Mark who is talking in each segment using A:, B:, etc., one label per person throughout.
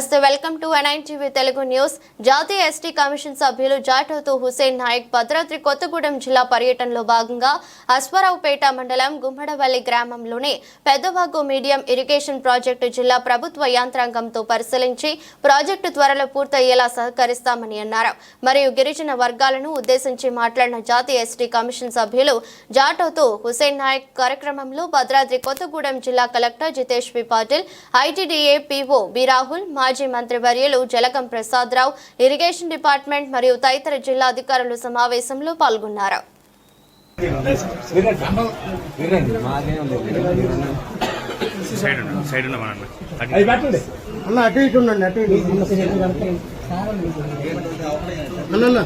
A: నమస్తే welcome to NIN TV Telugu news. జాతీయ ST commission సభ్యులు జాటోతు హుసేన్ నాయక్ భద్రాద్రి కొత్తగూడెం జిల్లా పర్యటనలో భాగంగా అశ్వరావుపేట మండలం గుమ్మడవల్లి గ్రామంలోని పెద్దవాగు మీడియం ఇరిగేషన్ ప్రాజెక్టు జిల్లా ప్రభుత్వ యంత్రాంగంతో పరిశీలించి ప్రాజెక్టు త్వరలో పూర్తయ్యేలా సహకరిస్తామని అన్నారు. మరియు గిరిజన వర్గాలను ఉద్దేశించి మాట్లాడిన జాతీయ ఎస్టీ కమిషన్ సభ్యులు జాటోతు హుసేన్ నాయక్ కార్యక్రమంలో భద్రాద్రి కొత్తగూడెం జిల్లా collector Jitesh P Patil ITDA PO B Rahul మా మాజీ మంత్రి వర్యులు జలగం ప్రసాద్ రావు ఇరిగేషన్ డిపార్ట్మెంట్ మరియు తదితర జిల్లా అధికారులు సమావేశంలో పాల్గొన్నారు.
B: సైడ్ సైడ్
C: అన్న అటు ఇటు ఉండండి అటు అన్న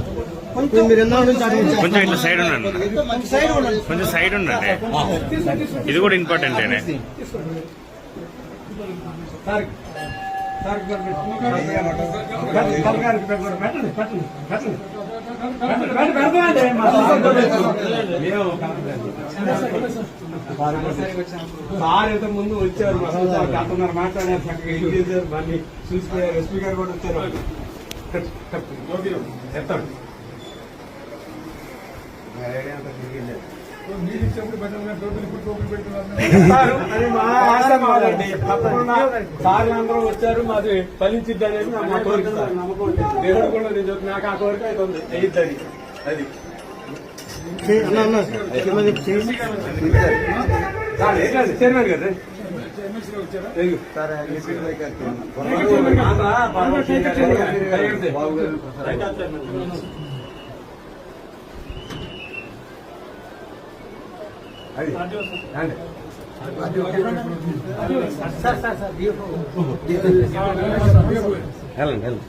C: కొంచెం
B: ఇట్లా సైడ్ ఉండండి. కొంచెం సైడ్ ఉండండి. ఇది కూడా ఇంపార్టెంటేనే.
C: సార్ ఇంత ముందు వచ్చారు మా సార్ గతన్నర మాట్లాడారు చక్కగా ఏం చేశారు మళ్ళీ చూసిపోయారు ఎస్పీ గారు కూడా వచ్చారు చెప్తాడు చెప్తారు. అది మా ఆశ మాదండి. తప్పకుండా సార్లు అందరూ వచ్చారు మాది ఫలించిద్ది అనేది నా కోరిక. దేవుడు కూడా నేను నాకు ఆ కోరిక అయితే ఉంది. అది. చైర్మన్ గారు. థాంక్యూ. ఆంధ్ర వెళ్ళండి వెళ్ళండి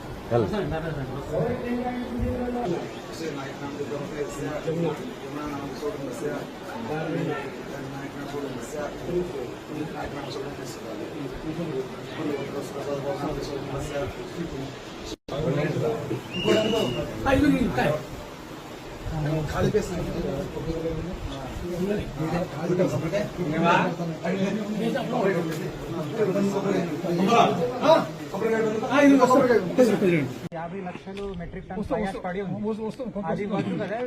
D: యాభై లక్షలు మెట్రిక్ టన్ సోయాస్ పడి ఉంది. అది కదా.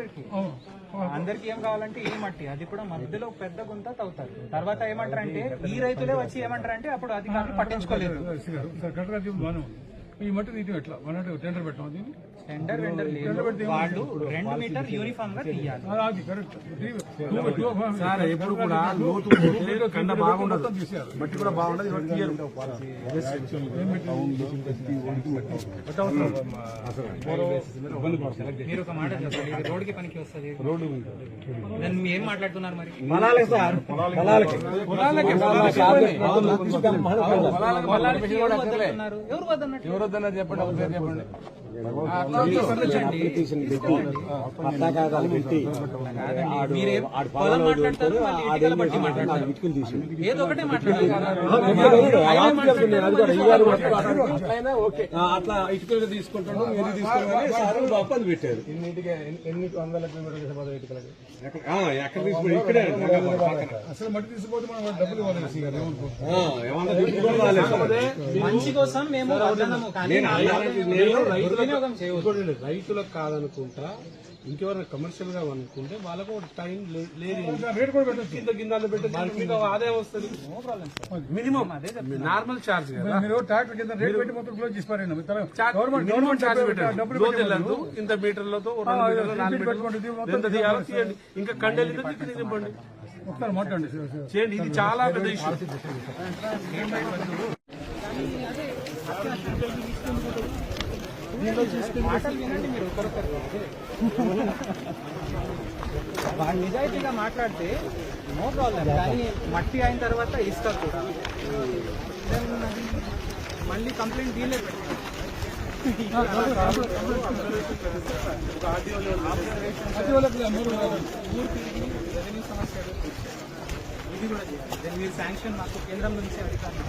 D: అందరికి ఏం కావాలంటే ఈ మట్టి. అది కూడా మధ్యలో పెద్ద గుంత తవ్వుతారు. తర్వాత ఏమంటారంటే ఈ రైతులే వచ్చి ఏమంటారంటే అప్పుడు అధికారులు పట్టించుకోలేదు.
E: ఈ మట్టి తీయటం ఎట్లా? అంటే టెండర్ పెట్టాం దీన్ని?
D: టెండర్ వెండర్ లేదు వాళ్ళు రెండు మీటర్ యూనిఫామ్గా తీయాలి.
E: ఆ, అది కరెక్ట్
C: సార్ ఎప్పుడు కూడా లోతు కండ బాగుండదు మట్టి కూడా బాగుండదు ఇవాళ తీయరు.
D: మీరు ఒక మాట చెప్పండి. రోడ్డుకి పనికి వస్తుంది. దాన్ని మీరు ఏం మాట్లాడుతున్నారు మరి?
C: పొలాలే సార్. పొలాలకి
D: పొలాలకి. ఎవరు వద్దనుకున్నారు? ఎవరు వద్దన్నట్టు?
C: ఎవరొద్దన్నారు చెప్పండి.
D: ఇటుకల
C: అట్లా ఇటుకలు మీరు పెట్టారు ఎన్ని వందల ఎక్కడ ఇక్కడే
E: అసలు మట్టి తీసిపోతే మనం డబ్బులు ఇవ్వాలి.
D: మంచి కోసం మేము
C: నేను రైతులకు
D: వినియోగం
C: రైతులకు కాదనుకుంటా ఇంకెవరైనా కమర్షియల్గా అనుకుంటే వాళ్ళకు ఒక టైం లేదు. కింద మీకు ఆదాయం వస్తుంది. మినిమం నార్మల్ ఛార్జ్ కదా.
E: మీరు ట్రాక్టర్ కింద రేట్ పెట్టి మొత్తం క్లోజ్ చేసి పారేయండి. మీ తల-
C: చా-
E: గవర్నమెంట్
C: ఛార్జ్ ఇంత మీటర్లతో ఇంకా కండెలు. చేయండి ఇది చాలా పెద్ద ఇష్యూ
D: ఒకరొకరు వాళ్ళు నిజాయితీగా మాట్లాడితే నో ప్రాబ్లం కానీ మట్టి అయిన తర్వాత ఇసుక కూడా మళ్ళీ కంప్లైంట్
E: కాదు.
D: రెవెన్యూ సమస్యలు ఇది కూడా చేయాలి Then మీరు శాంక్షన్ మాకు కేంద్రం నుంచి అధికారులు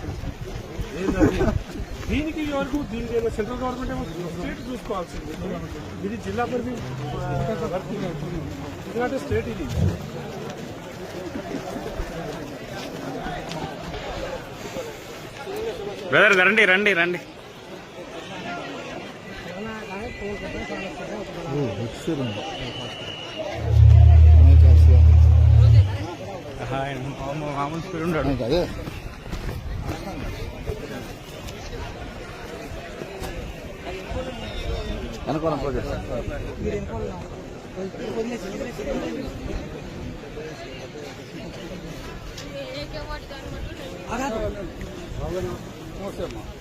C: దీనికి వరకు దీనికి ఏమో సెంట్రల్ గవర్నమెంట్ ఏమో స్టేట్ చూసుకోవాల్సింది. ఇది జిల్లా పరిధి ఎందుకంటే స్టేట్ ఇది.
B: బ్రదర్ రండి రండి రండి. మామూలు స్పీడ్ ఉంటాడు
E: అదే. అనుకోవడం ప్రాజెక్ట్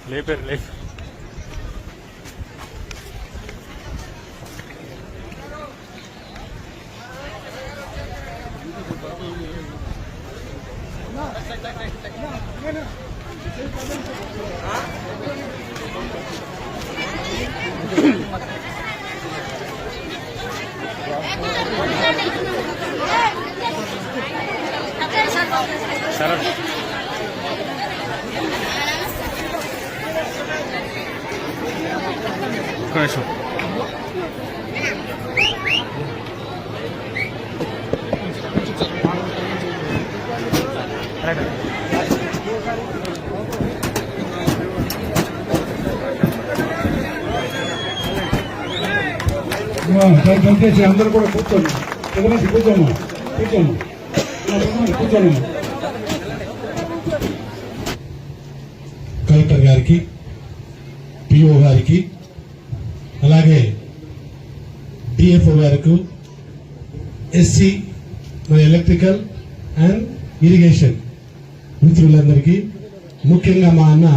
B: లేపారు లేపారు సరే ఒక్క నిమిషం
E: దయచేసి అందరూ కూడా కూర్చోండి ఎదురు కూర్చోమ్మా కూర్చోమ్మా కూర్చోండి గారికి పిఓ గారికి అలాగే డిఎఫ్ఓ గారికి ఎస్సీ మరి ఎలక్ట్రికల్ అండ్ ఇరిగేషన్ మిత్రులందరికీ ముఖ్యంగా మా అన్న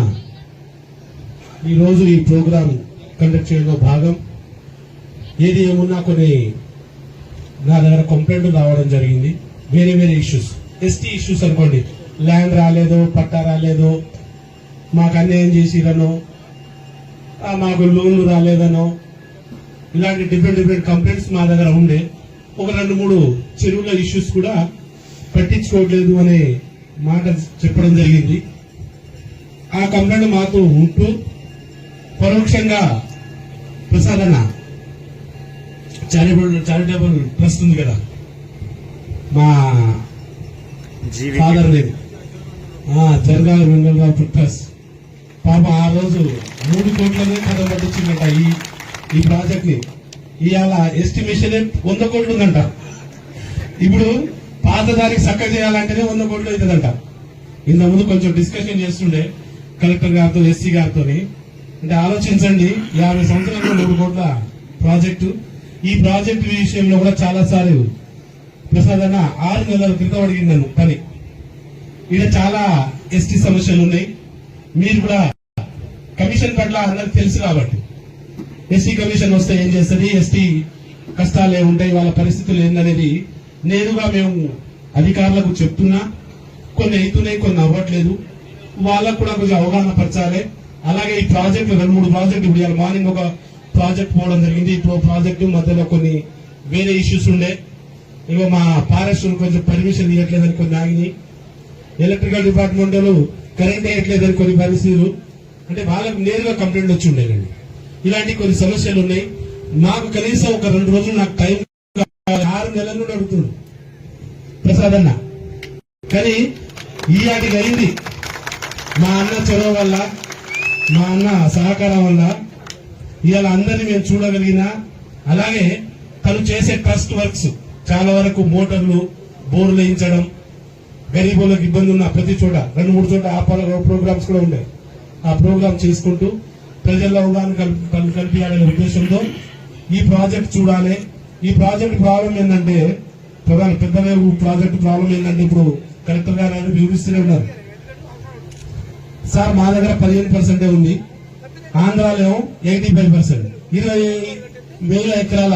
E: ఈరోజు ఈ ప్రోగ్రాం కండక్ట్ చేయడంలో భాగం. ఏది ఏమున్నా కొన్ని నా దగ్గర కంప్లైంట్ రావడం జరిగింది. వేరే వేరే ఇష్యూస్ ఎస్టీ ఇష్యూస్ అనుకోండి. ల్యాండ్ రాలేదు పట్టా రాలేదు మాకు అన్యాయం చేసిరనో ఆ, మాకు లోన్లు రాలేదనో ఇలాంటి డిఫరెంట్ డిఫరెంట్ కంప్లైంట్స్ మా దగ్గర ఉండే. ఒక రెండు మూడు చెరువుల ఇష్యూస్ కూడా పట్టించుకోవట్లేదు అనే మాట చెప్పడం జరిగింది. ఆ కంప్లైంట్ మాతో ఉంటూ పరోక్షంగా ప్రసాద్ అన్న చారిటబుల్ చారిటబుల్ ట్రస్ట్ ఉంది కదా. మా ఫాదర్ నేమ్ జరగాలి వెంగళరావు ట్రస్ట్ పాప ఆ రోజు మూడు కోట్లనే కథ పట్టించిందంట ఈ ఈ ప్రాజెక్ట్ని ఇవాళ ఎస్టిమేషన్ వంద కోట్లు ఉందంట ఇప్పుడు పాత దానికి చక్క చేయాలంటేనే వంద కోట్లు అవుతుందంట. ఇంత ముందు కొంచెం డిస్కషన్ చేస్తుండే కలెక్టర్ గారితో ఎస్సీ గారితో అంటే ఆలోచించండి యాభై సంవత్సరాలు మూడు కోట్ల ప్రాజెక్టు. ఈ ప్రాజెక్టు విషయంలో కూడా చాలా సార్లు ప్రసాద్ అన్న ఆరు నెలల క్రితం అడిగింది నన్ను పని. ఇక్కడ చాలా ఎస్టీ సమస్యలు ఉన్నాయి మీరు కూడా కమిషన్ పట్ల అందరికి తెలుసు కాబట్టి. ఎస్సీ కమిషన్ వస్తే ఏం చేస్తుంది? ఎస్టీ కష్టాలు ఏముంటాయి వాళ్ళ పరిస్థితులు ఏందనేది నేరుగా మేము అధికారులకు చెప్తున్నా. కొన్ని అవుతున్నాయి కొన్ని అవ్వట్లేదు. వాళ్ళకు కూడా కొంచెం అవగాహన పరచాలి. అలాగే ఈ ప్రాజెక్టు రెండు మూడు ప్రాజెక్టు ఇప్పుడు ఇవాళ మార్నింగ్ ఒక ప్రాజెక్ట్ పోవడం జరిగింది. ఇప్పుడు ప్రాజెక్టు మధ్యలో కొన్ని వేరే ఇష్యూస్ ఉండే. ఇగో మా ఫారెస్ట్ కొంచెం పర్మిషన్ ఇవ్వట్లేదని కొన్ని ఆగినాయి. ఎలక్ట్రికల్ డిపార్ట్మెంట్ వాళ్ళు కరెంట్ వేయట్లేదని కొన్ని పరిస్థితులు అంటే వాళ్ళకు నేరుగా కంప్లైంట్ వచ్చి ఉండేదండి ఇలాంటి కొన్ని సమస్యలు ఉన్నాయి. నాకు కనీసం ఒక రెండు రోజులు నాకు టైం ఆరు నెలల నుండి అడుగుతున్నాడు. ప్రసాద్ అన్న. కానీ ఈ ఆటికి అయింది. మా అన్న చొరవ వల్ల మా అన్న సహకారం వల్ల ఇవాళ అందరినీ మేము చూడగలిగిన అలాగే తను చేసే ట్రస్ట్ వర్క్స్ చాలా వరకు మోటార్లు బోర్లు వేయించడం గరీబులకు ఇబ్బంది ఉన్న ప్రతి చోట రెండు మూడు చోట ఆ ప్రోగ్రామ్స్ కూడా ఉన్నాయి ఆ ప్రోగ్రామ్ చేసుకుంటూ ప్రజల్లో అవగాహన కల్పించాలనే ఉద్దేశంతో ఈ ప్రాజెక్ట్ చూడాలి. ఈ ప్రాజెక్ట్ ప్రాబ్లం ఏంటంటే ప్రధాన పెద్దవేగు ప్రాజెక్ట్ ప్రాబ్లం ఏంటంటే ఇప్పుడు కలెక్టర్ గారు ఆయన వివరిస్తూనే ఉన్నారు. సార్ మా దగ్గర పదిహేను పర్సెంటే ఉంది. ఆంధ్రాలో ఎయిటీ ఫైవ్ పర్సెంట్ ఇరవై వేల ఎకరాల